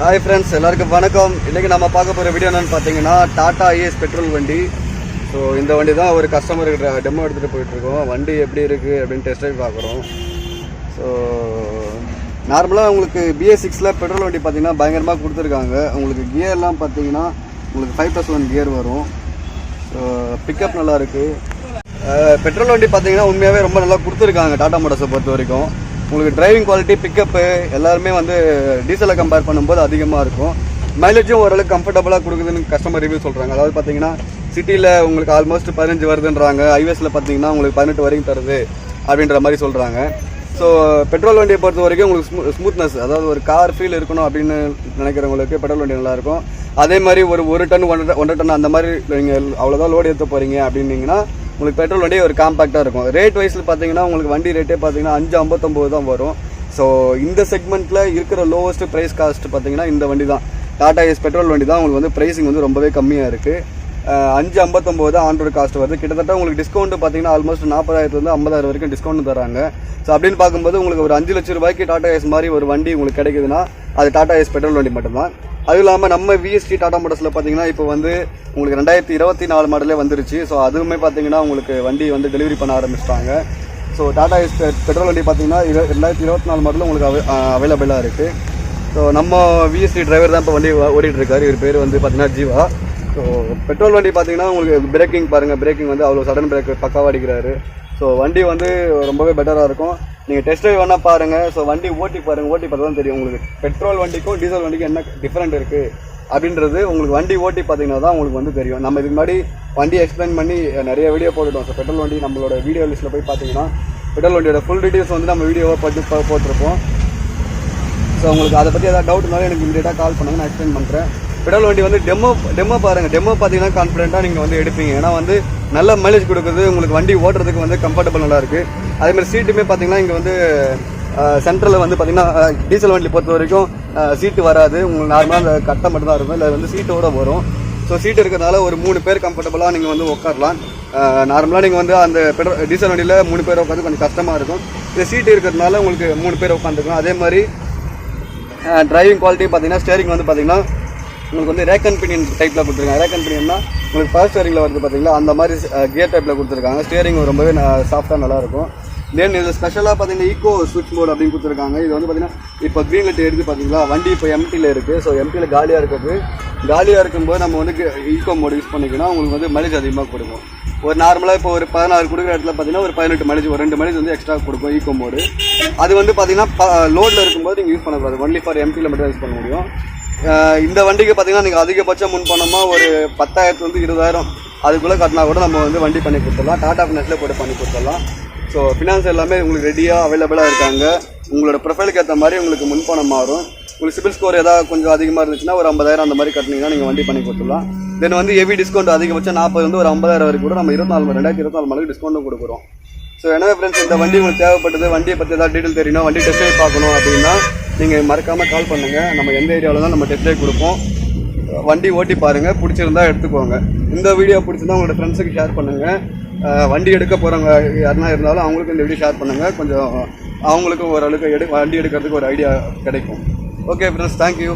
Hi friends எல்லாருக்கும் வணக்கம். இன்றைக்கி நம்ம பார்க்க போகிற வீடியோ என்னன்னு பார்த்தீங்கன்னா டாட்டா ஐஎஸ் பெட்ரோல் வண்டி. ஸோ இந்த வண்டி தான் ஒரு கஸ்டமருக்கு டெமோ எடுத்துகிட்டு போயிட்டுருக்கோம் வண்டி எப்படி இருக்குது அப்படின்னு டெஸ்ட் ட்ரைவ் பார்க்குறோம். ஸோ நார்மலாக உங்களுக்கு பிஎஸ் சிக்ஸில் பெட்ரோல் வண்டி பார்த்தீங்கன்னா பயங்கரமாக கொடுத்துருக்காங்க. உங்களுக்கு கியர்லாம் பார்த்தீங்கன்னா உங்களுக்கு ஃபைவ் ப்ளஸ் ஒன் கியர் வரும். ஸோ பிக்கப் நல்லா இருக்குது பெட்ரோல் வண்டி பார்த்தீங்கன்னா உண்மையாகவே ரொம்ப நல்லா கொடுத்துருக்காங்க டாட்டா மோட்டர்ஸை பொறுத்த வரைக்கும். உங்களுக்கு டிரைவிங் குவாலிட்டி பிக்கப்பு எல்லாருமே வந்து டீசலை கம்பேர் பண்ணும்போது அதிகமாக இருக்கும். மைலேஜும் ஓரளவுக்கு கம்ஃபர்டபுளாக கொடுக்குதுன்னு கஸ்டமர் ரிவ்யூ சொல்கிறாங்க அதாவது பார்த்தீங்கன்னா சிட்டியில் உங்களுக்கு ஆல்மோஸ்ட் பதினஞ்சு வருதுன்றாங்க. ஹைவேஸில் பார்த்தீங்கன்னா உங்களுக்கு பதினெட்டு வரைக்கும் தருது அப்படின்ற மாதிரி சொல்கிறாங்க ஸோ பெட்ரோல் வண்டியை பொறுத்த வரைக்கும் உங்களுக்கு ஸ்மூ ஸ்மூத்னஸ் அதாவது ஒரு கார் ஃபீல் இருக்கணும் அப்படின்னு நினைக்கிறவங்களுக்கு பெட்ரோல் வண்டி நல்லாயிருக்கும் அதே மாதிரி ஒரு ஒரு டன் ஒன்றரை ஒன்றரை டன் அந்த மாதிரி நீங்கள் அவ்வளோதான் லோடு ஏற்ற போகிறீங்க அப்படின்னீங்கன்னா உங்களுக்கு பெட்ரோல் வண்டி ஒரு காம்பேக்டாக இருக்கும். ரேட் வைஸில் பார்த்தீங்கன்னா உங்களுக்கு வண்டி ரேட்டே பார்த்தீங்கன்னா அஞ்சு ஐம்பத்தொம்போது தான் வரும். ஸோ இந்த செக்மெண்ட்டில் இருக்கிற லோவஸ்ட் ப்ரைஸ் காஸ்ட் பார்த்தீங்கன்னா இந்த வண்டி தான் டாடா எஸ் பெட்ரோல் வண்டி தான் உங்களுக்கு வந்து ப்ரைஸிங் வந்து ரொம்பவே கம்மியாக இருக்குது அஞ்சு ஐம்பத்தொம்போது ஆண்ட்ராய்டு காஸ்ட் வருது. கிட்டத்தட்ட உங்களுக்கு டிஸ்கவுண்ட் பார்த்தீங்கன்னா ஆல்மோஸ்ட் நாற்பதாயிரத்துலேருந்து ஐம்பதாயிரம் வரைக்கும் டிஸ்கவுண்ட் தராங்க. ஸோ அப்படின்னு பார்க்கும்போது உங்களுக்கு ஒரு அஞ்சு லட்ச ரூபாய்க்கு டாடா ஏஸ் மாதிரி ஒரு வண்டி உங்களுக்கு கிடைக்குதுன்னா அது டாடா ஏஸ் பெட்ரோல் வண்டி மட்டும்தான். அதுவும் இல்லாமல் நம்ம விஎஸ்டி டாடா மோட்டர்ஸில் பார்த்தீங்கன்னா இப்போ வந்து உங்களுக்கு ரெண்டாயிரத்தி இருபத்தி நாலு மாடலே வந்துருச்சு. ஸோ அதுவுமே பார்த்தீங்கன்னா உங்களுக்கு வண்டி வந்து டெலிவரி பண்ண ஆரம்பிச்சிட்டாங்க. ஸோ டாடா எஸ் பெட்ரோல் வண்டி பார்த்தீங்கன்னா இரு ரெண்டாயிரத்தி இருபத்தி நாலு மாடலும் உங்களுக்கு அவைலபிளாக இருக்குது ஸோ நம்ம விஎஸ்டி டிரைவர் தான் இப்போ வண்டி ஓடிட்டுருக்காரு இவர் பேர் வந்து பார்த்தீங்கன்னா ஜீவா. ஸோ பெட்ரோல் வண்டி பார்த்தீங்கன்னா உங்களுக்கு பிரேக்கிங் பாருங்கள் பிரேக்கிங் வந்து அவ்வளோ சடன் பிரேக் பக்காவாக அடிக்கிறாரு. ஸோ வண்டி வந்து ரொம்பவே பெட்டராக இருக்கும். நீங்கள் டெஸ்ட் ட்ரைவ் வேணால் பாருங்கள் ஸோ வண்டி ஓட்டி பாருங்கள் ஓட்டி பார்த்தா தான் தெரியும் உங்களுக்கு. பெட்ரோல் வண்டிக்கும் டீசல் வண்டிக்கும் என்ன டிஃப்ரெண்ட் இருக்குது அப்படின்றது உங்களுக்கு வண்டி ஓட்டி பார்த்தீங்கன்னா தான் உங்களுக்கு வந்து தெரியும். நம்ம இதுக்கு முன்னாடி வண்டி எக்ஸ்பிளைன் பண்ணி நிறைய வீடியோ போட்டுட்டோம். ஸோ பெட்ரோல் வண்டி நம்மளோட வீடியோ லிஸ்ட்டில் போய் பார்த்தீங்கன்னா பெட்ரோல் வண்டியோட ஃபுல் டீட்டெயில்ஸ் வந்து நம்ம வீடியோவை போட்டு போட்டிருப்போம். ஸோ உங்களுக்கு அதை பற்றி ஏதாவது டவுட் இருந்தாலும் எனக்கு இமீடியட்டாக கால் பண்ணுங்கள் நான் எக்ஸ்பிளைன் பண்ணுறேன் பெட்ரோல் வண்டி வந்து டெமோ டெமோ பாருங்கள் டெமோ பார்த்தீங்கன்னா கான்ஃபிடென்ட்டாக நீங்கள் வந்து எடுப்பீங்க. ஏன்னா வந்து நல்ல மைலேஜ் கொடுக்குது. உங்களுக்கு வண்டி ஓட்டுறதுக்கு வந்து கம்ஃபர்டபுள் நல்லாயிருக்கு அதேமாதிரி சீட்டுமே பார்த்தீங்கன்னா இங்கே வந்து சென்ட்ரலில் வந்து பார்த்தீங்கன்னா டீசல் வண்டி பொறுத்த வரைக்கும் சீட்டு வராது. உங்களுக்கு நார்மலாக அந்த கட்டை மட்டும்தான் இருக்கும். இல்லை வந்து சீட்டோட வரும். ஸோ சீட் இருக்கிறதுனால ஒரு மூணு பேர் கம்ஃபர்டபுளாக நீங்கள் வந்து உட்காரலாம். நார்மலாக நீங்கள் வந்து அந்த பெட்ரோல் டீசல் வண்டியில் மூணு பேர் உட்காந்து கொஞ்சம் கஷ்டமாக இருக்கும். இந்த சீட்டு இருக்கிறதுனால உங்களுக்கு மூணு பேர் உட்காந்துக்கலாம் அதே மாதிரி டிரைவிங் குவாலிட்டி பார்த்தீங்கன்னா ஸ்டேரிங் வந்து பார்த்தீங்கன்னா உங்களுக்கு வந்து ரேக்கன் பினியன் டைப்பில் கொடுத்துருக்காங்க. ரேக்கன் பினியன்னா உங்களுக்கு ஃபர்ஸ்ட் ஸ்டேரிங்கில் வருது பார்த்தீங்களா அந்த மாதிரி கியர் டைப்பில் கொடுத்துருக்காங்க. ஸ்டேரிங் ரொம்பவே சாஃப்டாக நல்லாயிருக்கும். தென் இது ஸ்பெஷலாக பார்த்தீங்கன்னா ஈகோ ஸ்விட்ச் போர்டு அப்படின்னு கொடுத்துருக்காங்க. இது வந்து பார்த்தீங்கன்னா இப்போ க்ரீன் லைட் எடுத்து பார்த்தீங்களா வண்டி இப்போ எம்டியில் இருக்குது ஸோ எம்டியில் காலியாக இருக்கிறது. காலியாக இருக்கும்போது நம்ம வந்து ஈகோ மோடு யூஸ் பண்ணிக்கணும் உங்களுக்கு வந்து மைலேஜ் அதிகமாக கொடுக்கும். ஒரு நார்மலாக இப்போ ஒரு பதினாறு கொடுக்குற இடத்துல பார்த்தீங்கன்னா ஒரு பதினெட்டு மைலேஜ் ஒரு ரெண்டு மைலேஜ் வந்து எக்ஸ்ட்ரா கொடுக்கும் ஈகோ மோடு அது வந்து பார்த்தீங்கன்னா லோடில் இருக்கும்போது நீங்கள் யூஸ் பண்ணக்கூடாது. ஒன்லி ஃபார் எம்டியில் மட்டும் யூஸ் பண்ண முடியும். இந்த வண்டிக்கு பார்த்தீங்கன்னா நீங்கள் அதிகபட்சம் முன்பணமாக ஒரு பத்தாயிரத்துலேருந்து இருபதாயிரம் அதுக்குள்ளே கட்டினா கூட நம்ம வந்து வண்டி பண்ணி கொடுத்துடலாம். டாடா ஃபினான்ஸில் போட்டு பண்ணி கொடுத்துடலாம். ஸோ ஃபினான்ஸ் எல்லாமே உங்களுக்கு ரெடியாக அவைலபிளாக இருக்காங்க. உங்களோட ப்ரொஃபைலுக்கு ஏற்ற மாதிரி உங்களுக்கு முன்பணம் மாறும். உங்களுக்கு சிபில் ஸ்கோர் ஏதாவது கொஞ்சம் அதிகமாக இருந்துச்சுன்னா ஒரு ஐம்பதாயிரம் அந்த மாதிரி கட்டினீங்கன்னா நீங்கள் வண்டி பண்ணி கொடுத்துடலாம். தென் வந்து ஹெவி டிஸ்கவுண்ட் அதிகபட்சம் நாற்பது வந்து ஒரு ஐம்பதாயிரம் வரைக்கும் கூட நம்ம இருபத்தி நாலு ரெண்டாயிரத்தி இருபத்தி நாலு மணிக்கு டிஸ்கவுண்ட்டும் கொடுக்குறோம். ஸோ எனவே ஃப்ரெண்ட்ஸ் இந்த வண்டி உங்களுக்கு தேவைப்பட்டது வண்டியை பற்றி ஏதாவது டீட்டெயில் தெரியணும் வண்டி டெஸ்ட் பார்க்கணும் அப்படின்னா நீங்கள் மறக்காமல் கால் பண்ணுங்கள் நம்ம எந்த ஏரியாவில் தான் நம்ம டெஸ்ட் கொடுப்போம். வண்டி ஓட்டி பாருங்கள் பிடிச்சிருந்தா எடுத்துக்கோங்க. இந்த வீடியோ பிடிச்சிருந்தா உங்களோட ஃப்ரெண்ட்ஸுக்கு ஷேர் பண்ணுங்கள் வண்டி எடுக்க போகிறவங்க யாருனா இருந்தாலும் அவங்களுக்கும் இந்த வீடியோ ஷேர் பண்ணுங்கள் கொஞ்சம் அவங்களுக்கும் ஓரளவுக்கு எடு வண்டி எடுக்கிறதுக்கு ஒரு ஐடியா கிடைக்கும். Okay friends thank you